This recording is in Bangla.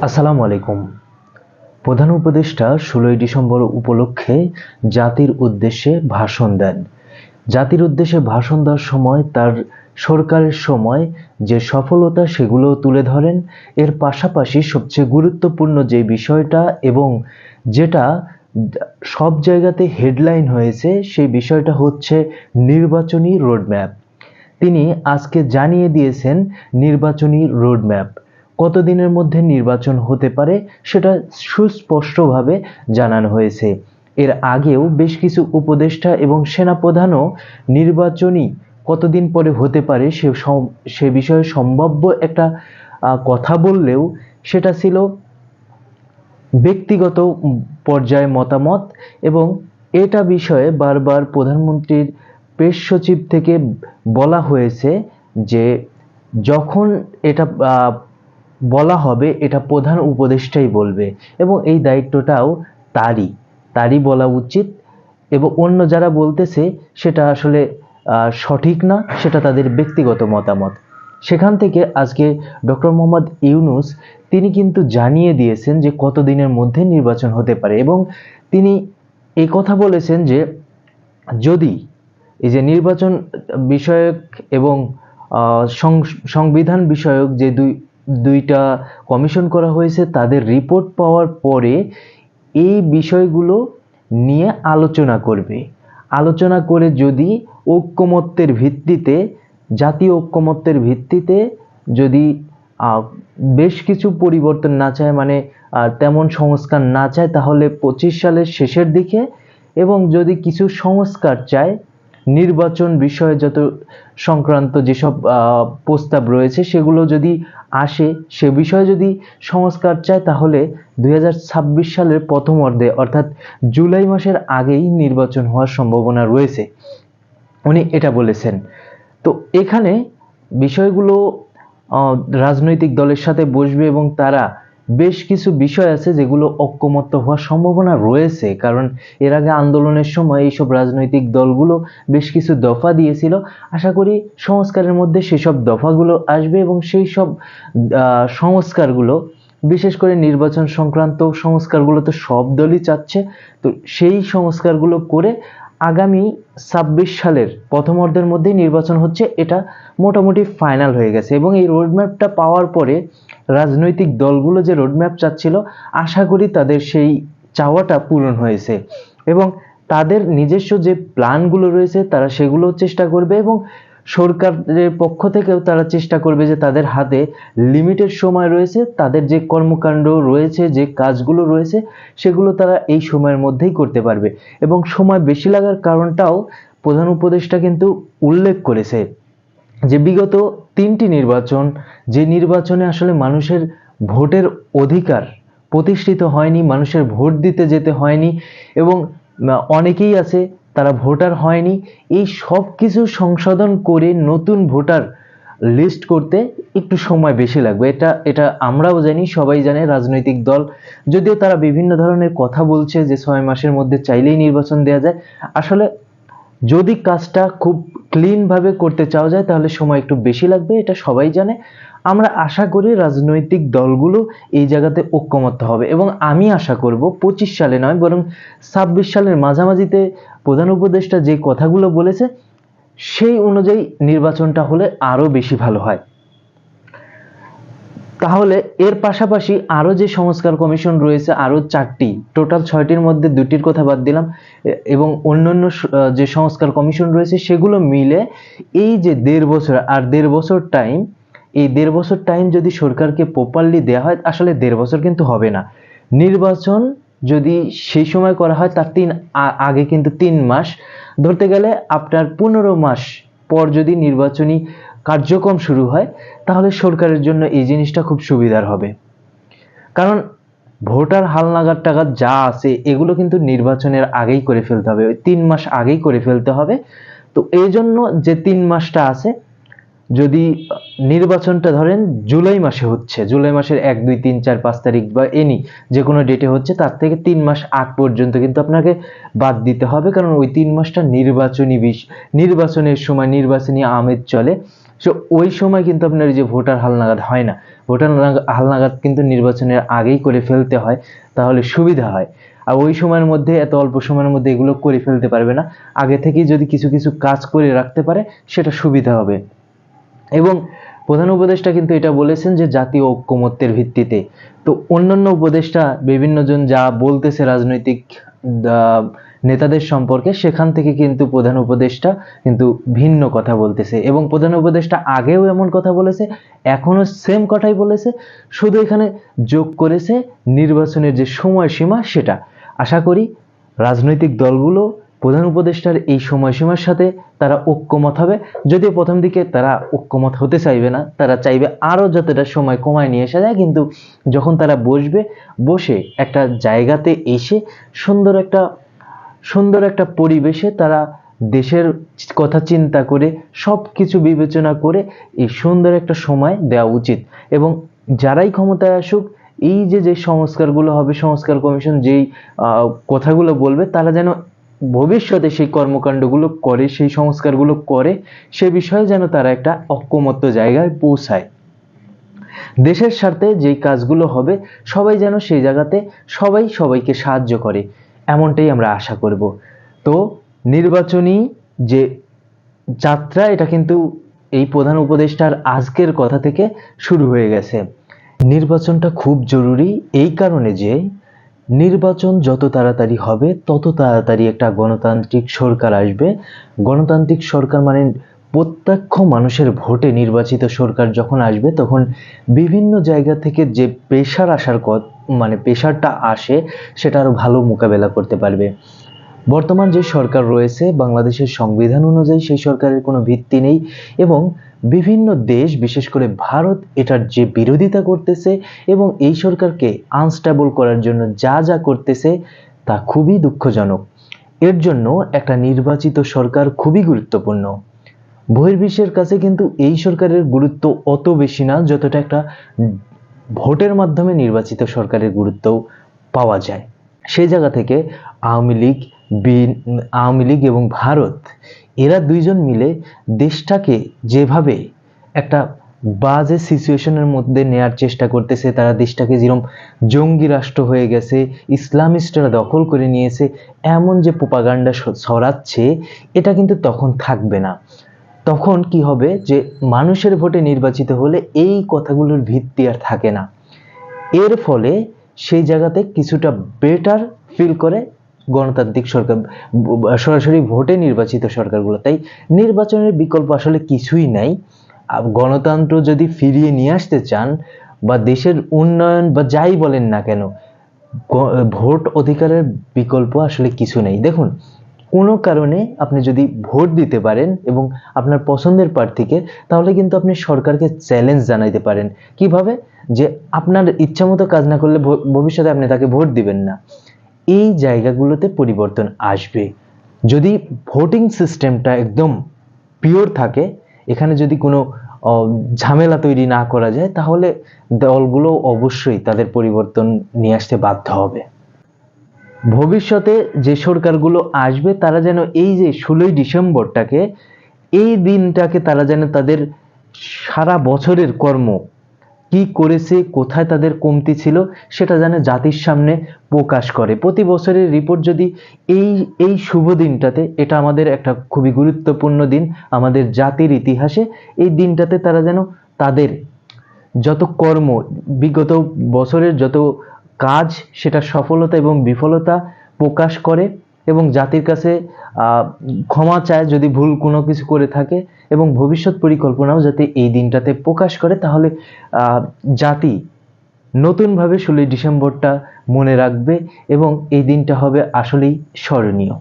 আসসালামু আলাইকুম। প্রধান উপদেষ্টা ষোলোই ডিসেম্বর উপলক্ষে জাতির উদ্দেশ্যে ভাষণ দেন। জাতির উদ্দেশ্যে ভাষণ দেওয়ার সময়, তার সরকারের সময় যে সফলতা সেগুলো তুলে ধরেন, এর পাশাপাশি সবচেয়ে গুরুত্বপূর্ণ যে বিষয়টা এবং যেটা সব জায়গাতে হেডলাইন হয়েছে, সেই বিষয়টা হচ্ছে নির্বাচনী রোডম্যাপ। তিনি আজকে জানিয়ে দিয়েছেন নির্বাচনী রোডম্যাপ। কতদিনের মধ্যে নির্বাচন হতে পারে সেটা সুস্পষ্টভাবে জানানো হয়েছে। এর আগেও বেশ কিছু উপদেষ্টা এবং সেনাপ্রধানও নির্বাচনী কতদিন পরে হতে পারে সে সে বিষয়ে সম্ভাব্য একটা কথা বললেও সেটা ছিল ব্যক্তিগত পর্যায়ে মতামত এবং এটা বিষয়ে বারবার প্রধানমন্ত্রীর প্রেস সচিব থেকে বলা হয়েছে যে যখন এটা বলা হবে, এটা প্রধান উপদেষ্টাই বলবে। এবং এই দায়িত্বটাও তারই। তারই বলা উচিত। এবং অন্য যারা বলতেছে, সেটা আসলে সঠিক না, সেটা তাদের ব্যক্তিগত মতামত। সেখান থেকে আজকে ডক্টর মোহাম্মদ ইউনুস, তিনি কিন্তু জানিয়ে দিয়েছেন যে কতদিনের মধ্যে নির্বাচন হতে পারে। এবং তিনি এই কথা বলেছেন যে, যদি এই যে নির্বাচন বিষয়ক এবং সংবিধান বিষয়ক যে দুই দুইটা কমিশন করা হয়েছে, তাদের রিপোর্ট পাওয়ার পরে এই বিষয়গুলো নিয়ে আলোচনা করবে। আলোচনা করে যদি ঐক্যমত্যের ভিত্তিতে, জাতীয় ঐক্যমত্যের ভিত্তিতে যদি বেশ কিছু পরিবর্তন না চায় মানে তেমন সংস্কার না চায়, তাহলে পঁচিশ সালের শেষের দিকে এবং যদি কিছু সংস্কার চায় নির্বাচন বিষয়ে যত সংক্রান্ত যেসব প্রস্তাব রয়েছে, সেগুলো যদি আসে, সে বিষয়ে যদি সংস্কার চায়, তাহলে দু হাজার ছাব্বিশ সালের প্রথম অর্ধে, অর্থাৎ জুলাই মাসের আগেই নির্বাচন হওয়ার সম্ভাবনা রয়েছে। উনি এটা বলেছেন। তো এখানে বিষয়গুলো রাজনৈতিক দলের সাথে বসবে এবং তারা বেশ কিছু বিষয় আছে যেগুলো ঐক্যমত্য হওয়ার সম্ভাবনা রয়েছে, কারণ এর আগে আন্দোলনের সময় এইসব রাজনৈতিক দলগুলো বেশ কিছু দফা দিয়েছিল। আশা করি সংস্কারের মধ্যে সেসব দফাগুলো আসবে এবং সেই সব সংস্কারগুলো, বিশেষ করে নির্বাচন সংক্রান্ত সংস্কারগুলো তো সব দলই চাচ্ছে, তো সেই সংস্কারগুলো করে আগামী ছাব্বিশ সালের প্রথম অর্ধের মধ্যেই নির্বাচন হচ্ছে, এটা মোটামুটি ফাইনাল হয়ে গেছে। এবং এই রোডম্যাপটা পাওয়ার পরে রাজনৈতিক দলগুলো যে রোডম্যাপ চাচ্ছিল, আশা করি তাদের সেই চাওয়াটা পূরণ হয়েছে। এবং তাদের নিজস্ব যে প্ল্যানগুলো রয়েছে, তারা সেগুলো চেষ্টা করবে এবং সরকারের পক্ষ থেকেও তারা চেষ্টা করবে যে তাদের হাতে লিমিটেড সময় রয়েছে, তাদের যে কর্মকাণ্ড রয়েছে, যে কাজগুলো রয়েছে, সেগুলো তারা এই সময়ের মধ্যেই করতে পারবে। এবং সময় বেশি লাগার কারণটাও প্রধান উপদেষ্টা কিন্তু উল্লেখ করেছে যে বিগত তিনটি নির্বাচন, যে নির্বাচনে আসলে মানুষের ভোটের অধিকার প্রতিষ্ঠিত হয়নি, মানুষের ভোট দিতে যেতে হয়নি এবং অনেকেই আছে তারা ভোটার হয়নি। এই সব কিছু সংশোধন করে নতুন ভোটার লিস্ট করতে একটু সময় বেশি লাগবে। এটা এটা আমরাও জানি, সবাই জানে, রাজনৈতিক দল। যদিও তারা বিভিন্ন ধরনের কথা বলছে যে ছয় মাসের মধ্যে চাইলেই নির্বাচন দেওয়া যায়। আসলে যদি কাজটা খুব ক্লিনভাবে করতে চাওয়া যায়, তাহলে সময় একটু বেশি লাগবে, এটা সবাই জানে। আমরা আশা করি রাজনৈতিক দলগুলো এই জায়গাতে ঐক্যমত্য হবে এবং আমি আশা করব পঁচিশ সালে নয়, বরং ছাব্বিশ সালের মাঝামাঝিতে প্রধান উপদেষ্টা যে কথাগুলো বলেছে, সেই অনুযায়ী নির্বাচনটা হলে আরও বেশি ভালো হয়। তাহলে এর পাশাপাশি আরও যে সংস্কার কমিশন রয়েছে, আরও চারটি, টোটাল ছয়টির মধ্যে দুটির কথা বাদ দিলাম, এবং অন্যান্য যে সংস্কার কমিশন রয়েছে, সেগুলো মিলে এই যে দেড় বছর, আর দেড় বছর টাইম এই দেড় বছর টাইম যদি সরকারকে প্রপারলি দেওয়া হয়, আসলে দেড় বছর কিন্তু হবে না। নির্বাচন যদি সেই সময় করা হয়, তার তিন আগে কিন্তু তিন মাস। ধরতে গেলে আপনার পনেরো মাস পর যদি নির্বাচনী কার্যক্রম শুরু হয়, তাহলে সরকারের জন্য এই জিনিসটা খুব সুবিধার হবে। কারণ ভোটার হালনাগাদ টাকা যা আছে, এগুলো কিন্তু নির্বাচনের আগেই করে ফেলতে হবে। ওই তিন মাস আগেই করে ফেলতে হবে। তো এই জন্য যে তিন মাসটা আছে যদি নির্বাচনটা ধরেন জুলাই মাসে হচ্ছে, জুলাই মাসের এক, দুই, তিন, চার, পাঁচ তারিখ বা এনি যে কোনো ডেটে হচ্ছে, তার থেকে তিন মাস আগ পর্যন্ত কিন্তু আপনাকে বাদ দিতে হবে। কারণ ওই তিন মাসটা নির্বাচনী বিষ নির্বাচনের সময় নির্বাচনী আমেজ চলে। সো ওই সময় কিন্তু আপনার যে ভোটার হালনাগাদ হয় না। ভোটার হালনাগাদ কিন্তু নির্বাচনের আগেই করে ফেলতে হয়, তাহলে সুবিধা হয়। আর ওই সময়ের মধ্যে, এত অল্প সময়ের মধ্যে এগুলো করে ফেলতে পারবে না। আগে থেকেই যদি কিছু কিছু কাজ করে রাখতে পারে, সেটা সুবিধা হবে। এবং প্রধান উপদেষ্টা কিন্তু এটা বলেছেন যে জাতীয় ঐক্যমত্যের ভিত্তিতে। তো অন্যান্য উপদেষ্টা বিভিন্নজন যা বলতেছে রাজনৈতিক নেতাদের সম্পর্কে, সেখান থেকে কিন্তু প্রধান উপদেষ্টা কিন্তু ভিন্ন কথা বলতেছে। এবং প্রধান উপদেষ্টা আগেও এমন কথা বলেছে, এখনও সেম কথাই বলেছে, শুধু এখানে যোগ করেছে নির্বাচনের যে সময়সীমা সেটা। আশা করি রাজনৈতিক দলগুলো প্রধান উপদেষ্টার এই সময়সীমার সাথে তারা ঐক্যমত হবে। যদিও প্রথম দিকে তারা ঐক্যমত হতে চাইবে না, তারা চাইবে আরও যতটা সময় কমায় নিয়ে আসা যায়, কিন্তু যখন তারা বসবে, বসে একটা জায়গাতে এসে সুন্দর একটা সুন্দর একটা পরিবেশে তারা দেশের কথা চিন্তা করে সব কিছু বিবেচনা করে এই সুন্দর একটা সময় দেওয়া উচিত। এবং যারাই ক্ষমতায় আসুক, এই যে যে সংস্কারগুলো হবে, সংস্কার কমিশন যেই কথাগুলো বলবে, তারা যেন ভবিষ্যতে সেই কর্মকাণ্ডগুলো করে, সেই সংস্কারগুলো করে, সে বিষয়ে যেন তারা একটা ঐক্যমত্য জায়গায় পৌঁছায়। দেশের স্বার্থে যেই কাজগুলো হবে, সবাই যেন সেই জায়গাতে সবাই সবাইকে সাহায্য করে, এমনটাই আমরা আশা করব। তো নির্বাচনী যে যাত্রা, এটা কিন্তু এই প্রধান উপদেষ্টার আজকের কথা থেকে শুরু হয়ে গেছে। নির্বাচনটা খুব জরুরি এই কারণে যে নির্বাচন যত তাড়াতাড়ি হবে, তত তাড়াতাড়ি একটা গণতান্ত্রিক সরকার আসবে। গণতান্ত্রিক সরকার মানে প্রত্যক্ষ মানুষের ভোটে নির্বাচিত সরকার যখন আসবে, তখন বিভিন্ন জায়গা থেকে যে পেশার আসার মানে পেশারটা আসে সেটা আরও ভালো মোকাবেলা করতে পারবে। বর্তমান যে সরকার রয়েছে, বাংলাদেশের সংবিধান অনুযায়ী সেই সরকারের কোনো ভিত্তি নেই এবং বিভিন্ন দেশ, বিশেষ করে ভারত, এটার যে বিরোধিতা করতেছে এবং এই সরকারকে আনস্টেবল করার জন্য যা যা করতেছে তা খুবই দুঃখজনক। এর জন্য একটা নির্বাচিত সরকার খুবই গুরুত্বপূর্ণ। বহির্বিশ্বের কাছে কিন্তু এই সরকারের গুরুত্ব অত বেশি না, যতটা একটা ভোটের মাধ্যমে নির্বাচিত সরকারের গুরুত্ব পাওয়া যায়। সেই জায়গা থেকে আওয়ামী লীগ আওয়ামী লীগ এবং ভারত, এরা দুইজন মিলে দেশটাকে যেভাবে একটা বাজে সিচুয়েশনের মধ্যে নেয়ার চেষ্টা করতেছে, তারা দেশটাকে যেরকম জঙ্গি রাষ্ট্র হয়ে গেছে, ইসলামিস্টরা দখল করে নিয়েছে, এমন যে পোপাগান্ডা ছড়াচ্ছে, এটা কিন্তু তখন থাকবে না। তখন কি হবে যে মানুষের ভোটে নির্বাচিত হলে এই কথাগুলোর ভিত্তি আর থাকে না। এর ফলে সেই জায়গাতে কিছুটা বেটার ফিল করে গণতান্ত্রিক সরকার, সরাসরি ভোটে নির্বাচিত সরকারগুলো। তাই নির্বাচনের বিকল্প আসলে কিছুই নাই। গণতন্ত্র যদি ফিরিয়ে নিয়ে আসতে চান বা দেশের উন্নয়ন বা যাই বলেন না কেন ভোট অধিকারের বিকল্প আসলে কিছু নেই। দেখুন, কোনো কারণে আপনি যদি ভোট দিতে পারেন এবং আপনার পছন্দের প্রার্থীকে, তাহলে কিন্তু আপনি সরকারকে চ্যালেঞ্জ জানাইতে পারেন। কীভাবে? যে আপনার ইচ্ছা মতো কাজ না করলে ভবিষ্যতে আপনি তাকে ভোট দিবেন না। এই জায়গাগুলোতে পরিবর্তন আসবে। যদি ভোটিং সিস্টেমটা একদম পিওর থাকে, এখানে যদি কোনো ঝামেলা তৈরি না করা যায়, তাহলে দলগুলো অবশ্যই তাদের পরিবর্তন নিয়ে আসতে বাধ্য হবে। ভবিষ্যতে যে সরকারগুলো আসবে, তারা যেন এই যে ষোলোই ডিসেম্বরটাকে, এই দিনটাকে তারা যেন তাদের সারা বছরের কর্ম কি করেছে, কোথায় তাদের কমতি ছিল, সেটা যেন জাতির সামনে প্রকাশ করে। প্রতি বছরের রিপোর্ট যদি এই এই শুভ দিনটাতে, এটা আমাদের একটা খুবই গুরুত্বপূর্ণ দিন আমাদের জাতির ইতিহাসে, এই দিনটাতে তারা যেন তাদের যত কর্ম, বিগত বছরের যত কাজ সেটা সফলতা এবং বিফলতা প্রকাশ করে। এবং জাতির কাছে ক্ষমা চায় যদি ভুল কোনো কিছু করে থাকে এবং ভবিষ্যৎ পরিকল্পনাও যাতে এই দিনটাতে প্রকাশ করে, তাহলে জাতি নতুনভাবে ষোলোই ডিসেম্বরটা মনে রাখবে এবং এই দিনটা হবে আসলেই স্মরণীয়।